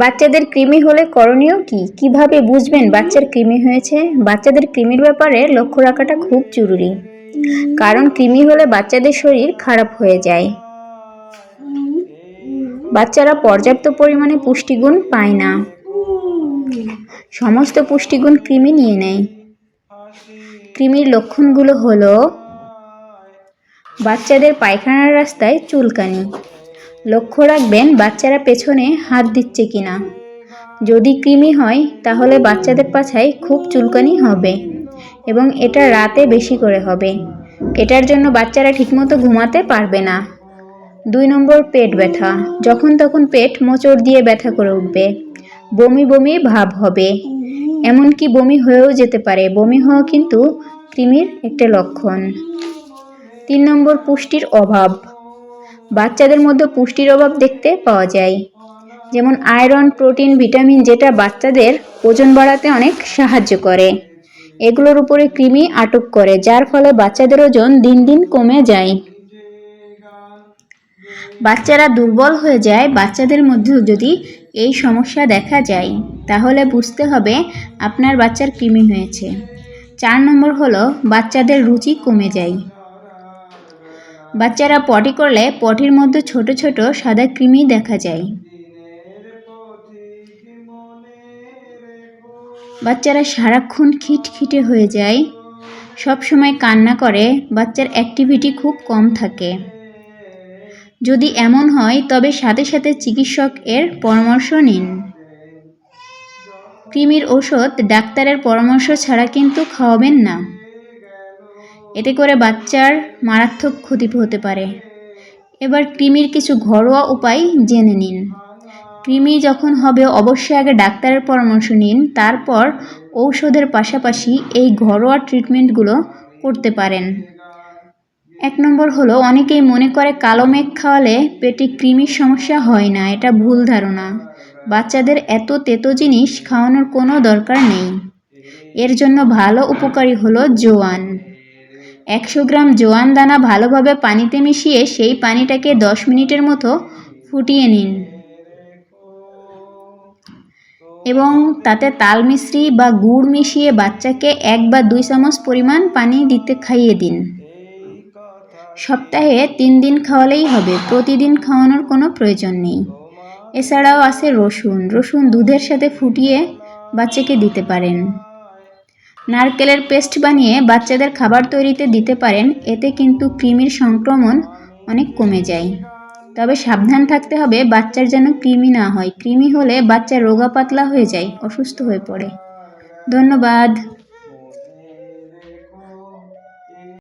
বাচ্চাদের কৃমি হলে করণীয় কি? কীভাবে বুঝবেন বাচ্চার কৃমি হয়েছে? বাচ্চাদের কৃমির ব্যাপারে লক্ষ্য রাখাটা খুব জরুরি। কারণ কৃমি হলে বাচ্চাদের শরীর খারাপ হয়ে যায়। বাচ্চারা পর্যাপ্ত পরিমাণে পুষ্টিগুণ পায় না। সমস্ত পুষ্টিগুণ কৃমি নিয়ে নেয়। কৃমির লক্ষণগুলো হলো বাচ্চাদের পায়খানার রাস্তায় চুলকানি। লক্ষ্য রাখবেন, বাচ্চারা পেছনে হাত দিচ্ছে কিনা। যদি কৃমি হয়, তাহলে বাচ্চাদের পাছায় খুব চুলকানি হবে এবং এটা রাতে বেশি করে হবে। এটার জন্য বাচ্চারা ঠিকমতো ঘুমাতে পারবে না। দুই নম্বর, পেট ব্যথা। যখন তখন পেট মোচড় দিয়ে ব্যথা করে উঠবে। বমি বমি ভাব হবে। এমনকি বমি হয়েও যেতে পারে। বমি হওয়া কিন্তু কৃমির একটা লক্ষণ। তিন নম্বর, পুষ্টির অভাব। বাচ্চাদের মধ্যে পুষ্টির অভাব দেখতে পাওয়া যায়। যেমন আয়রন, প্রোটিন, ভিটামিন যেটা বাচ্চাদের ওজন বাড়াতে অনেক সাহায্য করে। এগুলোর উপরে কৃমি আটক করে, যার ফলে বাচ্চাদের ওজন দিন দিন কমে যায়। বাচ্চারা দুর্বল হয়ে যায়, বাচ্চাদের মধ্যেও যদি এই সমস্যা দেখা যায়, তাহলে বুঝতে হবে আপনার বাচ্চার কৃমি হয়েছে। চার নম্বর হলো, বাচ্চাদের রুচি কমে যায়। বাচ্চারা পটি করলে পটির মধ্যে ছোট ছোট সাদা কৃমি দেখা যায়। বাচ্চারা সারাক্ষণ খিটখিটে হয়ে যায়। সব সময় কান্না করে, বাচ্চার অ্যাক্টিভিটি খুব কম থাকে। যদি এমন হয়, তবে সাথে সাথে চিকিৎসক এর পরামর্শ নিন। কৃমির ওষুধ ডাক্তারের পরামর্শ ছাড়া কিন্তু খাওয়াবেন না। এতে করে বাচ্চার মারাত্মক ক্ষতি হতে পারে। এবার কৃমির কিছু ঘরোয়া উপায় জেনে নিন। কৃমি যখন হবে, অবশ্যই আগে ডাক্তারের পরামর্শ নিন, তারপর ঔষধের পাশাপাশি এই ঘরোয়া ট্রিটমেন্টগুলো করতে পারেন। এক নম্বর হলো, অনেকেই মনে করে কালো মেঘ খাওয়ালে পেটে কৃমির সমস্যা হয় না, এটা ভুল ধারণা। বাচ্চাদের এত তেতো জিনিস খাওয়ানোর কোনো দরকার নেই। এর জন্য ভালো উপকারী হলো জোয়ান। একশো গ্রাম জোয়ান দানা ভালোভাবে পানিতে মিশিয়ে সেই পানিটাকে দশ মিনিটের মতো ফুটিয়ে নিন। এবং তাতে তাল মিশ্রি বা গুড় মিশিয়ে বাচ্চাকে এক বা দুই চামচ পরিমাণ পানি দিতে খাইয়ে দিন। সপ্তাহে তিন দিন খাওয়ালেই হবে, প্রতিদিন খাওয়ানোর কোনো প্রয়োজন নেই। এছাড়াও আছে রসুন রসুন দুধের সাথে ফুটিয়ে বাচ্চাকে দিতে পারেন। নারকেলের পেস্ট বানিয়ে বাচ্চাদের খাবার তৈরিতে দিতে পারেন, এতে কিন্তু কৃমির সংক্রমণ অনেক কমে যায়। তবে সাবধান থাকতে হবে, বাচ্চার যেন কৃমি না হয়। কৃমি হলে বাচ্চা রোগা পাতলা হয়ে যায়, অসুস্থ হয়ে পড়ে। ধন্যবাদ।